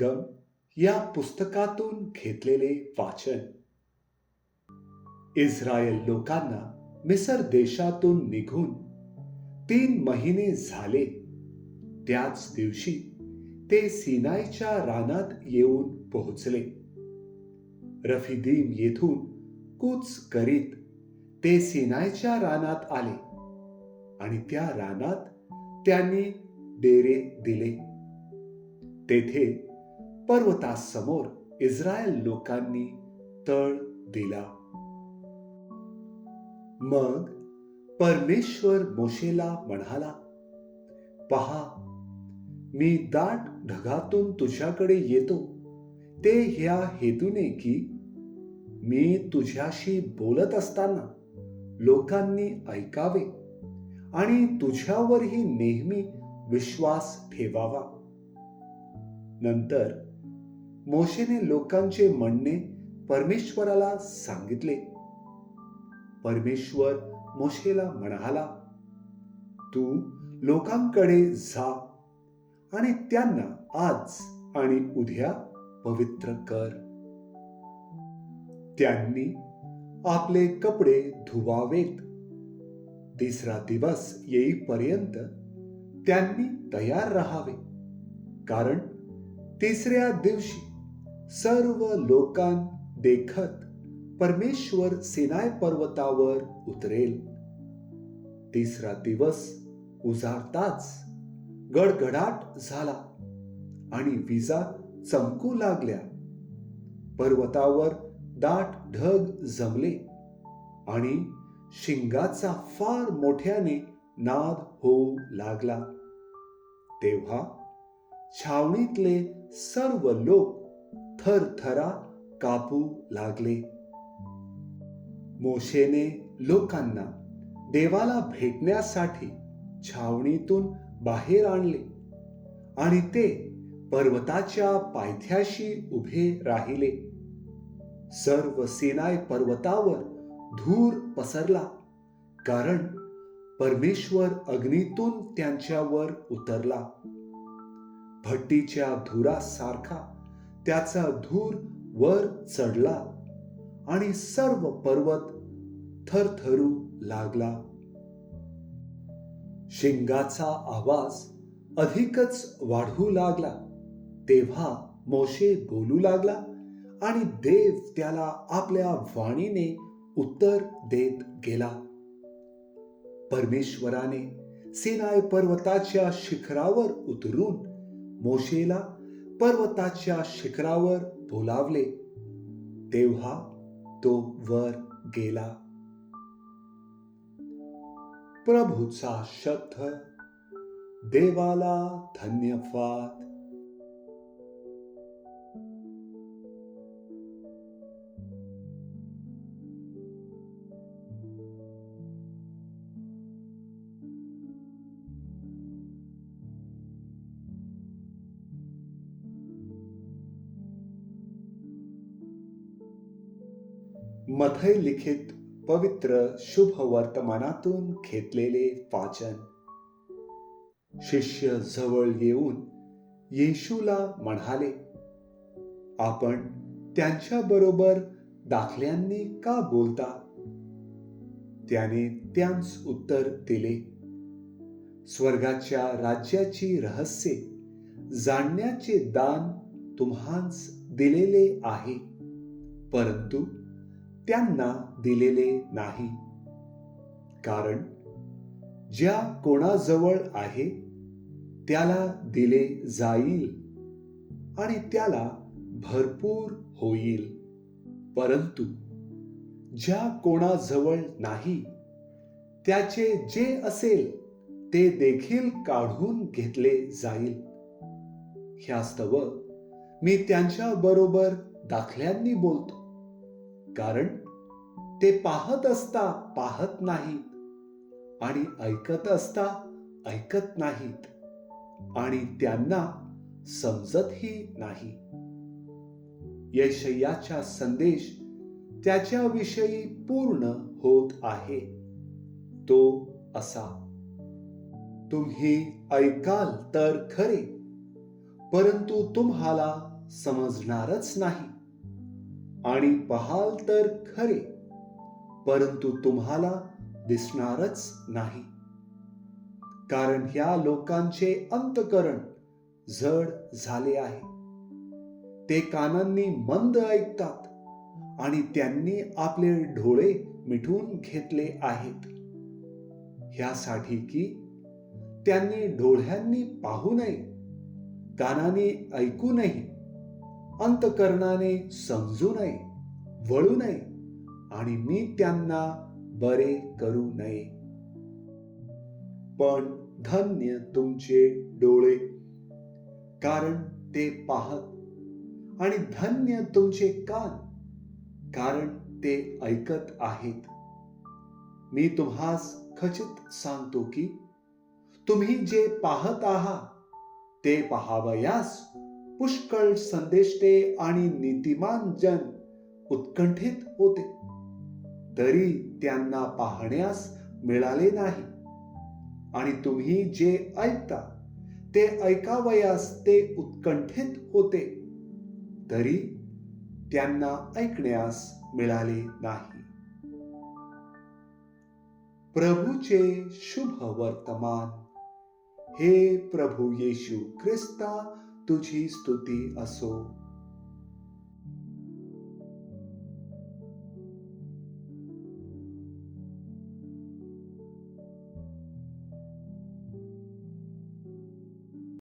निर्गम या पुस्तकातून घेतलेले वाचन. इस्रायल लोकांना मिसर देशातून निघून तीन महिने झाले. त्याच दिवशी ते सिनाईच्या रानात येऊन पोहोचले. रफिदीम येथून कूच करीत ते सिनायच्या रानात आले आणि त्या रानात त्यांनी डेरे दिले. तेथे पर्वतासमोर इस्रायल लोकांनी तळ दिला. मग परमेश्वर मोशेला म्हणाला पहा मी दाट ढगातून तुझ्याकडे येतो. ते ह्या हेतूने की मी तुझ्याशी बोलत असताना लोकांनी ऐकावे आणि तुझ्यावरही नेहमी विश्वास ठेवावा. नंतर मोशेने लोकांचे म्हणणे परमेश्वराला सांगितले. परमेश्वर मोशेला म्हणाला तू लोकांकडे जा आणि त्यांना आज आणि उद्या पवित्र कर. त्यांनी आपले कपडे धुवावेत. तिसरा दिवस येईपर्यंत त्यांनी तयार राहावे. कारण तिसऱ्या दिवशी सर्व लोकां देखत परमेश्वर सिनाय पर्वतावर उतरेल. तिसरा दिवस उजाडताच गडगडाट झाला आणि विजा चमकू लागल्या. पर्वतावर दाट ढग जमले आणि शिंगाचा फार मोठ्याने नाद होऊ लागला. तेव्हा छावणीतले सर्व लोक थरथरा कापू लागले. मोशेने लोकांना देवाला भेटण्यासाठी छावणीतून बाहेर आणले आणि ते पर्वताच्या पायथ्याशी उभे राहिले. सर्व सिनाय पर्वतावर धूर पसरला कारण परमेश्वर अग्नीतून त्यांच्यावर उतरला. भट्टीच्या धुरासारखा त्याचा धूर वर चढला आणि सर्व पर्वत थरथरू लागला. शिंगाचा आवाज अधिकच वाढू लागला. तेव्हा मोशे बोलू लागला आणि देव त्याला आपल्या वाणीने उत्तर देत गेला. परमेश्वराने सिनाय पर्वताच्या शिखरावर उतरून मोशेला पर्वताच्या शिखरावर बोलावले. तेव्हा तो वर गेला. प्रभूचा शब्द देवाला धन्यवाद. मथय लिखित पवित्र शुभ वर्तमानातून घेतलेले वाचन. शिष्य जवळ येऊन येशूला म्हणाले आपण त्यांच्या बरोबर दाखल्यांनी का बोलता? त्याने त्यांस उत्तर दिले स्वर्गाच्या राज्याची रहस्ये जाणण्याचे दान तुम्हास दिलेले आहे. परंतु त्यांना दिलेले नाही. कारण ज्या कोणाजवळ आहे त्याला दिले जाईल आणि त्याला भरपूर होईल. परंतु ज्या कोणाजवळ नाही त्याचे जे असेल ते देखील काढून घेतले जाईल. ह्यास्तव मी त्यांच्या बरोबर दाखल्यांनी बोलतो. कारण ते पाहत असता पाहत नाहीत आणि ऐकत असता ऐकत नाहीत आणि त्यांना समजतही नाही. यशयाचा संदेश त्याच्याविषयी पूर्ण होत आहे. तो असा तुम्ही ऐकाल तर खरे परंतु तुम्हाला समजणारच नाही. आणि पहाल तर खरे परंतु तुम्हाला दिसणारच नाही. कारण ह्या लोकांचे अंतकरण जड झाले आहे. ते कानांनी मंद ऐकतात आणि त्यांनी आपले डोळे मिठून घेतले आहेत. ह्यासाठी की त्यांनी डोळ्यांनी पाहू नये कानाने ऐकू नये अंतकरणाने समजू नये वळू नये आणि मी त्यांना बरे करू नये. पण धन्य तुमचे डोळे कारण ते पाहत आणि धन्य तुमचे कान कारण ते ऐकत आहेत. मी तुम्हास खचित सांगतो की तुम्ही जे पाहत आहात ते पहावयास पुष्कळ संदेष्टे आणि नीतिमान जन उत्कंठित होते. तरी त्यांना पाहण्यास मिळाले नाही. आणि तुम्ही जे ऐकता ते ऐकावयास ते उत्कंठित होते. तरी त्यांना ऐकण्यास मिळाले नाही. प्रभूचे शुभ वर्तमान. हे प्रभू येशू ख्रिस्ता तुझी स्तुती असो